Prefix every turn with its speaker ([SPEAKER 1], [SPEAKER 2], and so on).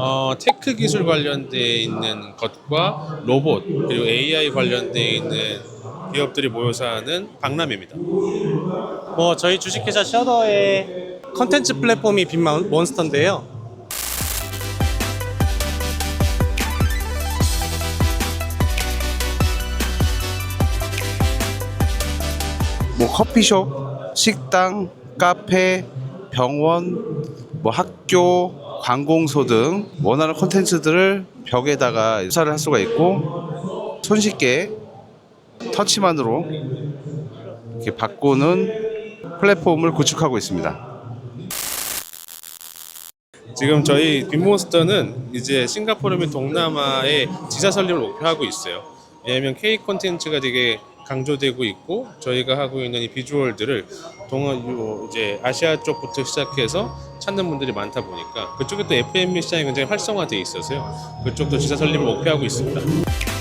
[SPEAKER 1] 어, 테크 기술 관련돼 있는 것과 로봇 그리고 AI 관련돼 있는 기업들이 모여서 하는 박람회입니다.
[SPEAKER 2] 뭐 저희 주식회사 셔더의 컨텐츠 플랫폼이 빅몬스터인데요.
[SPEAKER 3] 뭐 커피숍, 식당, 카페, 병원, 뭐 학교, 관공서 등 원하는 콘텐츠들을 벽에다가 유사를 할 수가 있고 손쉽게 터치만으로 이렇게 바꾸는 플랫폼을 구축하고 있습니다.
[SPEAKER 1] 지금 저희 빅몬스터는 이제 싱가포르 및 동남아의 지사 설립을 목표하고 있어요. 왜냐하면 K 콘텐츠가 되게 강조되고 있고 저희가 하고 있는 이 비주얼들을 동아 요 이제 아시아 쪽부터 시작해서 찾는 분들이 많다 보니까 그쪽에 또 F&B 시장이 굉장히 활성화돼 있어서요. 그쪽도 지사 설립을 목표하고 있습니다.